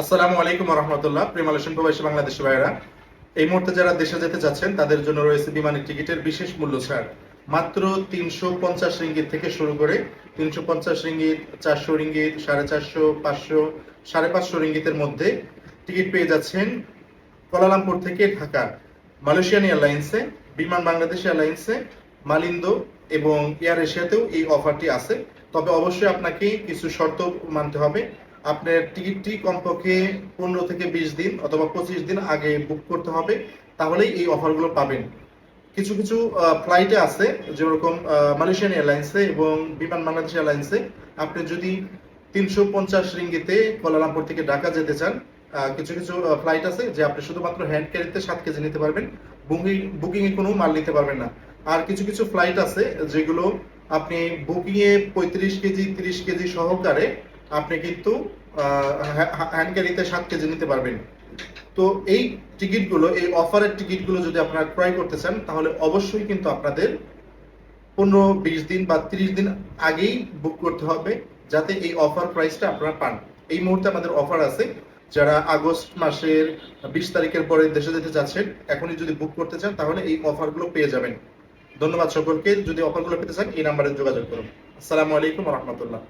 আসসালামু আলাইকুম রহমতুল্লাহ প্রেমালেশন প্রবাসী বাংলাদেশি ভাইয়েরা, এই মুহূর্তে যারা দেশে যেতে চাচ্ছেন, তাদের জন্য রয়েছে বিমানের টিকিটের বিশেষ মূল্য ছাড়। মাত্র তিনশো পঞ্চাশ রিঙ্গিত থেকে শুরু করে তিনশো পঞ্চাশ রিঙ্গিত, চারশো রিঙ্গিত, সাড়ে চারশো, পাঁচশো, সাড়ে পাঁচশো রিঙ্গিতের মধ্যে টিকিট পেয়ে যাচ্ছেন কোলালামপুর থেকে ঢাকা, মালয়েশিয়ান এয়ারলাইন্সে, বিমান বাংলাদেশ এয়ারলাইন্সে, মালিন্দো এবং এয়ার এশিয়াতেও এই অফারটি আছে। তবে অবশ্যই আপনাকে কিছু শর্ত মানতে হবে। আপনার টিকিটটি কমপক্ষে পনেরো থেকে বিশ দিন অথবা পঁচিশ দিন আগে বুক করতে হবে, তাহলেই এই অফারগুলো পাবেন। কিছু কিছু ফ্লাইটে আছে, যেরকম মালয়েশিয়ান এয়ারলাইন্সে এবং বিমান বাংলাদেশ এয়ারলাইন্সে আপনি যদি তিনশো পঞ্চাশ রিঙ্গিতে কোলালামপুর থেকে ঢাকা যেতে চান কিছু কিছু ফ্লাইট আছে যে আপনি শুধুমাত্র হ্যান্ড ক্যারিতে সাত কেজি নিতে পারবেন বুকিং বুকিং এ কোনো মাল নিতে পারবেন না। আর কিছু কিছু ফ্লাইট আছে যেগুলো আপনি বুকিং এ পঁয়ত্রিশ কেজি, তিরিশ কেজি সহকারে আপনি কিন্তু হ্যান্ড ক্যারিতে সাত কেজি নিতে পারবেন। তো এই টিকিটগুলো, এই অফারের টিকিটগুলো যদি আপনারা ক্রয় করতে চান, তাহলে অবশ্যই কিন্তু আপনাদের পনেরো, বিশ দিন বা তিরিশ দিন আগেই বুক করতে হবে, যাতে এই অফার প্রাইসটা আপনারা পান। এই মুহূর্তে আমাদের অফার আছে, যারা আগস্ট মাসের বিশ তারিখের পরে দেশে যেতে চাচ্ছেন, এখনই যদি বুক করতে চান, তাহলে এই অফারগুলো পেয়ে যাবেন। ধন্যবাদ সকলকে, যদি অফারগুলো পেতে চান, এই নাম্বারে যোগাযোগ করুন। আসসালামু আলাইকুম রহমতুল্লাহ।